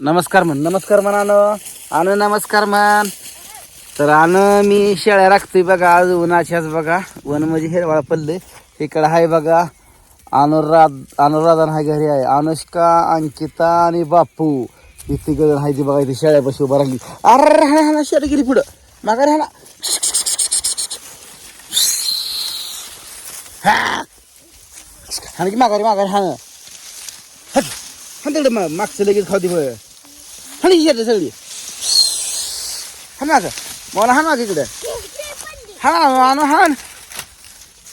नमस्कार म्हण. नमस्कार म्हण आण आण नमस्कार म्हण. तर आण मी शेळ्या राखतोय बघा. आज उन्हाच्याच बघा. वन म्हणजे हिरवाळा पडले इकडं आहे बघा. अनुराध अनुराधान हाय घरी आहे. अनुष्का अंकिता आणि बापू. इथे गजन हाय ती बघा. इथे शेळ्यापाशी उभा राहिली. अरे हा हा शेळ्या गेली पुढं. माघारी हा. ना हा की माघारी माघारी हा हा तिकडे मग मागचं लगेच खाऊ दे हणी येते सगळी. हा माग मला हा माग इकडे हा ना हा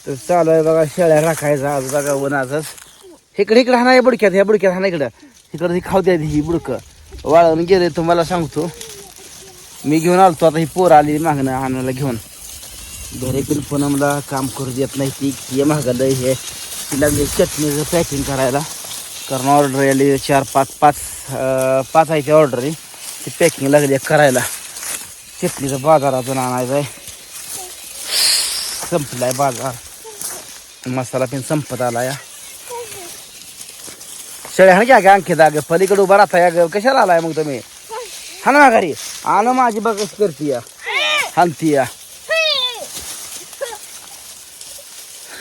तर चालू आहे बघा शेळ्या राखायचं आज बघा उन्हाचंच इकडे इकडे हा बुडक्यात ह्या बुडक्यात हा इकडं. इकडं ही खाऊ द्या ही बुडकं. वाळवून गेले तुम्हाला सांगतो. मी घेऊन आलतो आता ही पोर आली मागणं आणायला घेऊन. घरी पण पूनमला काम करू देत नाही ती. हे महागलं हे. तिला लागली चटणीचं पॅकिंग करायला कारण ऑर्डर आली चार पाच पाच पाच आहे ती ऑर्डर ती पॅकिंग लागली आहे करायला. चटणीचं बाजारातून आणायचं आहे. संपलाय बाजार. मसाला पण संपत आला या शेळ्या हा घ्या अंकित अगं पलीकडे उभा राहता अगं. कशाला आलाय मग तुम्ही? हा ना घरी. आण माझी बघच करते या. हानती या.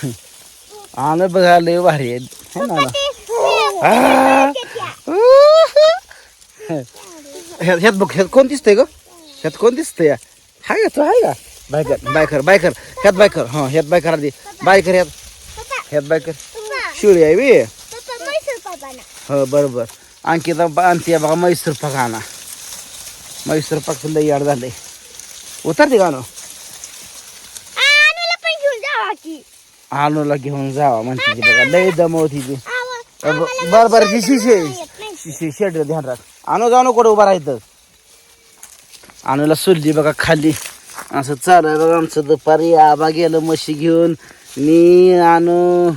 आण बघा लय भारी आहे. है ना. ह्यात बघ ह्यात कोण दिसतंय ग ह्यात कोण दिसतंय हाय का तू हाय का बायकर बायकर बायकर ह्यात बायकर हा ह्यात बायकर आधी बायकर ह्यात ह्यात बायकर शिळी आहे बी हो बरोबर अंकिता आणते बघा मैसूर पाक आणा मैसूर पाक लई याड झालंय उतरते गाणं आणूला घेऊन जावा म्हणते बघा लई दमवती ती बर बर ती शिशे शिशे शेड ध्यान राख. आणू जाऊ नको उभा राहायचं आणूला सुलली बघा खाली. असं चालू बघा आमचं दुपारी. आबा गेलं म्हशी घेऊन. मी आणू.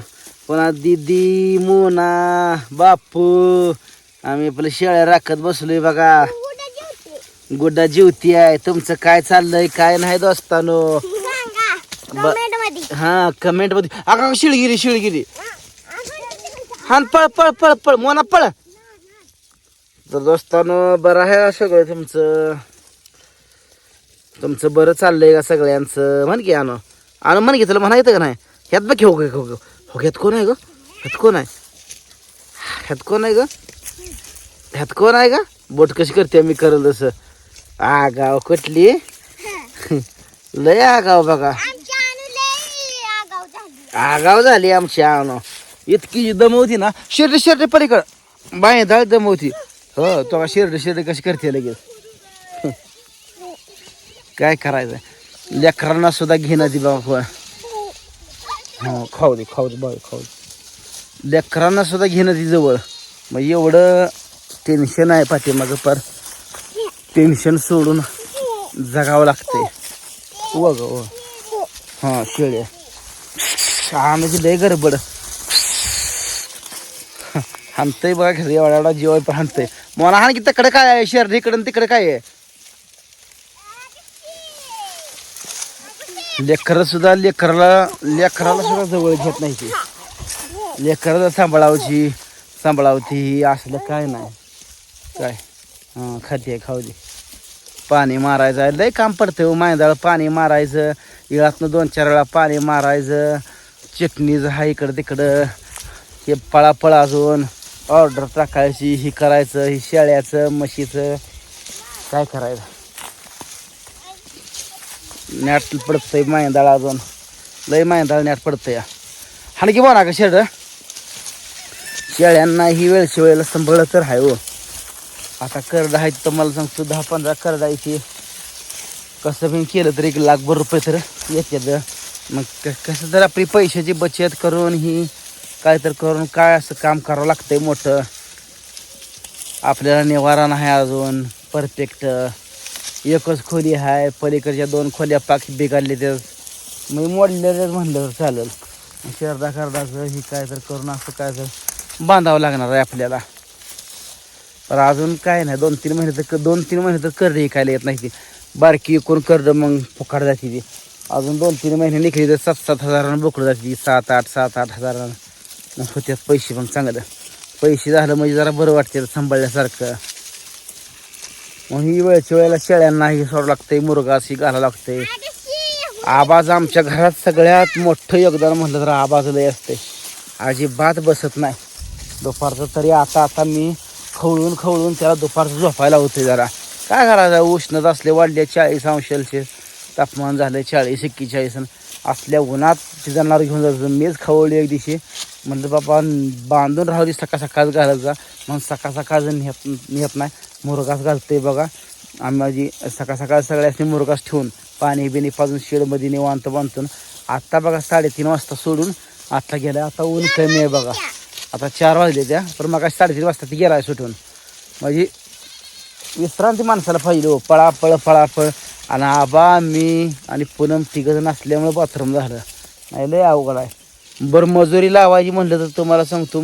पुन्हा दिदी मोना बापू. आम्ही आपल्या शेळ्या राखत बसलोय बघा. गुड्डा जीवती. आहे. तुमचं काय चाललंय? काय नाही दोस्तानो. हा कमेंटमध्ये. अगं शिळगिरी शिळगिरी. हा न पळ पळ पळ पळ मोना पळ. तर दोस्तानो बरं आहे सगळं तुमचं. तुमचं बरं चाललंय का सगळ्यांचं? म्हण की आणू आणू म्हण की तुला म्हणा येतं का नाही? ह्यात बघ हो हो हो हो ह्यात कोण आहे ग? ह्यात कोण आहे? ह्यात कोण आहे ग? ह्यात कोण आहे का बोट कशी करते मी करल तसं. आगाव कुठली? लय आगाव बघा. आगाव झाली. आमची आणू इतकी दमवती ना शिर्डे शिर्डे पलीकडं. बाय धाळ दमवती हो तो शिर्डे शिर्डे कशी करते लगेच. काय करायचं? लेकरांना सुद्धा घेणं ती बाबा. हो खाऊ दे खाऊ दे बाय खाऊ दे. लेकरांना सुद्धा घेणं ती जवळ. मग एवढं टेन्शन आहे पाठीमागं पर. टेन्शन सोडून जगावं लागतंय. वग हां शेळ्या. हा म्हणजे लय गडबड. हाणतंय बघा घरी एवढा एवढा जेवाय पण हाणतंय. मला हाण की तिकडे काय आहे? शहर इकडं आणि तिकडे काय आहे? लेकरं सुद्धा लेकराला लेकराला सुद्धा जवळ घेत नाही ती. लेकराला सांभाळावची सांभाळावती असलं काय नाही. काय? हां खाते खाऊ दे. पाणी मारायचं आहे लय काम पडतं हो मायदाळ पाणी मारायचं. इळातनं दोन चार वेळा पाणी मारायचं. चटणीचं हा इकडं तिकडं. हे पळापळ अजून. ऑर्डर टाकायची ही करायचं ही शेळ्याचं म्हशीचं. काय करायचं? नॅट पडतंय मायंदाळ अजून. लय मायंदाळ नॅट पडतंय. हाणकी बोला का शेड? शेळ्यांना ही वेळची वेळेला संभळलं तर आहे हो. आता करडा आहे तर मला सांगतो दहा पंधरा करडायची कसं पण केलं तर एक लाखभर रुपये तर येतात मग क- कसं तर आपली पैशाची बचत करून ही काय तर करून काय असं काम करावं लागतंय मोठं. आपल्याला निवारा नाही अजून परफेक्ट. एकच खोली आहे पलीकडच्या दोन खोल्या पाक बिघडले तर. मग मोडलेलं म्हणलं तर चालेल. शरदा करदाचं ही काय तर करून असं काय तर बांधावं लागणार आहे आपल्याला. पण अजून काय नाही दोन तीन महिने तर दोन तीन महिने तर कर्ज ऐकायला येत नाही ती. बारकी कोण कर्ज मग फुकाड जाते ती. अजून दोन तीन महिने निघली तर सात सात हजारानं बोकडं जाते ती. सात आठ सात आठ हजारानं. होत्यात पैसे पण चांगलं पैसे झालं म्हणजे जरा बरं वाटते सांभाळल्यासारखं. मग ही वेळच्या वेळेला शेळ्यांना हे सोडावं लागतंय मुरगा ही घालावं लागतंय. आबाज आमच्या घरात सगळ्यात मोठं योगदान म्हटलं तर आबाज लय असते अजिबात बसत नाही. दुपारचं तरी आता आता मी खवळून खवळून त्याला दुपारचं झोपायला होते जरा. काय करायचं? उष्णता असले वाढले चाळीस अंश सेल्सिअस तापमान झालं चाळीस एक्केचाळीस. असल्या उन्हात ते जनावर घेऊन जायचं. मीच खवळली एक दिवशी. म्हणलं बाबा बांधून राहू दे सकाळ सकाळ घालायचा मग सकाळ सकाळ जर नेत नेत नाही मुरगास घालते बघा. आम्ही माझी सकाळ सकाळ सगळ्यासनी मुरगास ठेवून पाणी बिणी पाजून शेडमध्ये निवांत बांधून आत्ता बघा साडेतीन वाजता सोडून आत्ता गेला आता ऊन कमी आहे बघा. आता चार वाजले त्या पण मग साडेतीन वाजता ती गेला सुटून. म्हणजे विश्रांती माणसाला पाहिजे हो पळापळ पळापळ. आणि आबा मी आणि पूनम तिघजण असल्यामुळे बाथरूम झालं. नाही लय अवघड आहे. बरं मजुरी लावायची म्हणलं तर तुम्हाला सांगतो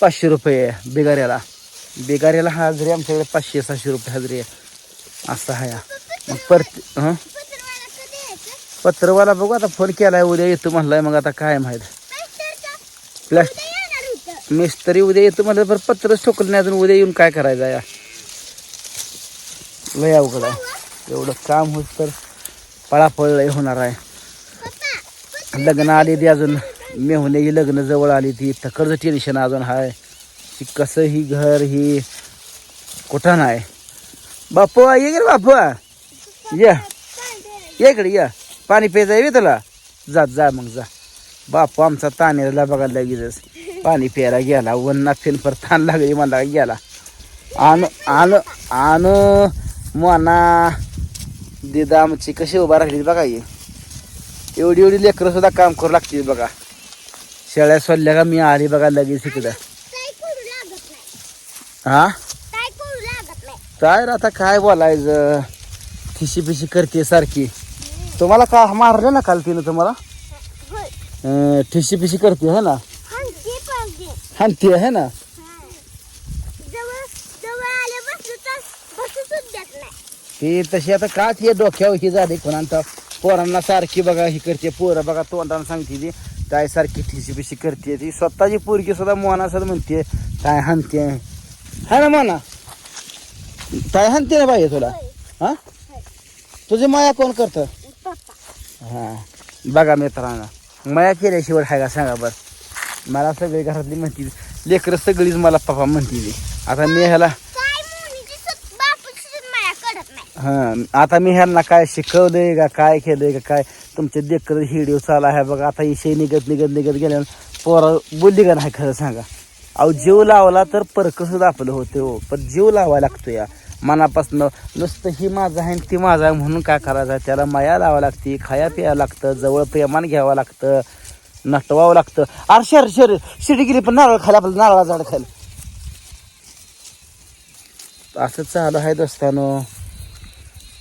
पाचशे रुपये बिगाऱ्याला. बिगाऱ्याला हजरी आमच्याकडे पाचशे सहाशे रुपये हजरी आहे. असं आहे. मग परत हां? पत्रवाला बघू आता फोन केलाय उद्या येतो म्हणलाय मग आता काय माहीत. प्लॅस मिस्त्री उद्या येतो म्हणलं बरं पत्रच ठोकलं नाही अजून उद्या येऊन काय करायचं या लय अवघड आहे. एवढं काम होत तर पळापळ लय होणार आहे. लग्न आली ती अजून. मेहुण्याची लग्न जवळ आली ती. तकडचं टेन्शन अजून हाय. की कसं ही घर ही कुठं नाही. बापू ये गे रे बापू ये. ये इकडे या. पाणी प्यायचं आहे तुला. जा जा मग जा. बापू आमचा तानेरला बघायला लगेच पाणी प्यायला गेला. वन्ना फिन पर ताण लागली मला गेला. आण आण आण. मना दिदा आमची कशी उभा राहिली बघा ये एवढी एवढी लेकरं सुद्धा काम करू लागतील बघा. शेळ्या सोडल्या का? मी आली बघा लगेच इकडं. हा? काय रे आता काय बोलायचं? ठिशी पिशी करते सारखी. तुम्हाला का मारलं ना काल तिनं तुम्हाला? अं, ठिशी पिशी करते है ना? हानते है ना? ती तशी आता का ती डोक्यावर ही झाली? कोणाचा पोरांना सारखी बघा ही करते. पोरं बघा तोंडानं सांगते ती. काय सारखी ठिशी पिशी करते ती? स्वतःची पोरगी सुद्धा मोना असं म्हणते काय हानते है ना मोना? काय हानते ना पाहिजे तुला? हा? तुझी माया कोण करतं? हा. बघा मित्रांनो माया केल्याशिवाय हाय का सांगा बरं? मला सगळी घरातली म्हणती लेकरं सगळीच मला पप्पा म्हणती. आता मी ह्याला हा आता मी ह्यांना काय शिकवलंय का काय केलंय का काय तुमचे देखकर हिडिओ चाला आहे बघा. आता इशे निघत निघत निघत गेल्यानं पोरं बोलली का नाही खरं सांगा? अहो जीव लावला तर परकसुद्धा आपलं होते हो. पण जीव लावा लागतो या. मनापासनं नुसतं ही माझं आहे आणि ती माझं आहे म्हणून काय करायचं? आहे? त्याला माया लावा लागते खाया प्यायला लागतं जवळ प्रेमान घ्यावं लागतं नटवावं लागतं. अरे शर शर शिडी गेली पण नारळ खायला आपलं नारळा झाड खायला. असं चालू आहे दोस्तानो.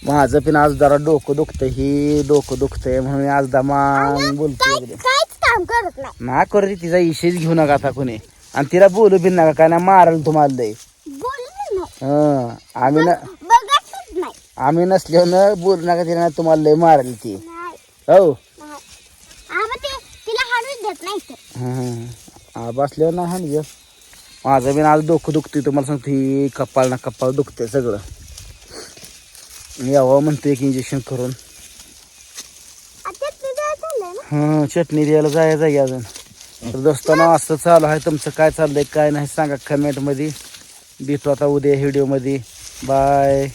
माझं पण आज जरा डोकं दुखतंय ही डोकं दुखतंय म्हणून मी आज दमान बोलतोय एकदम. काहीच काम करत नाही. ना करू तिचा इशेच घेऊ नका आता कोणी. आणि तिला बोलू बिन नका काय ना मारल तुम्हाला लय. हं आम्ही न नाही. आम्ही नसल्यावर बोलू नका तिला ना तुम्हाला लय मारल ती. नाही. हो. आबा हं असल्यावर ना हा निघ माझं बिन आज डोकं दुखतंय तुम्हाला सांगतो ही कपाळ ना कपाळ दुखतंय सगळं. यावं म्हणतो एक इंजेक्शन करून. हं चटणी द्यायला जायचं आहे अजून. तर दोस्तांनो असं चालू आहे तुमचं काय चाललंय काय नाही सांगा कमेंटमध्ये भेटू आता उद्या व्हिडिओमध्ये बाय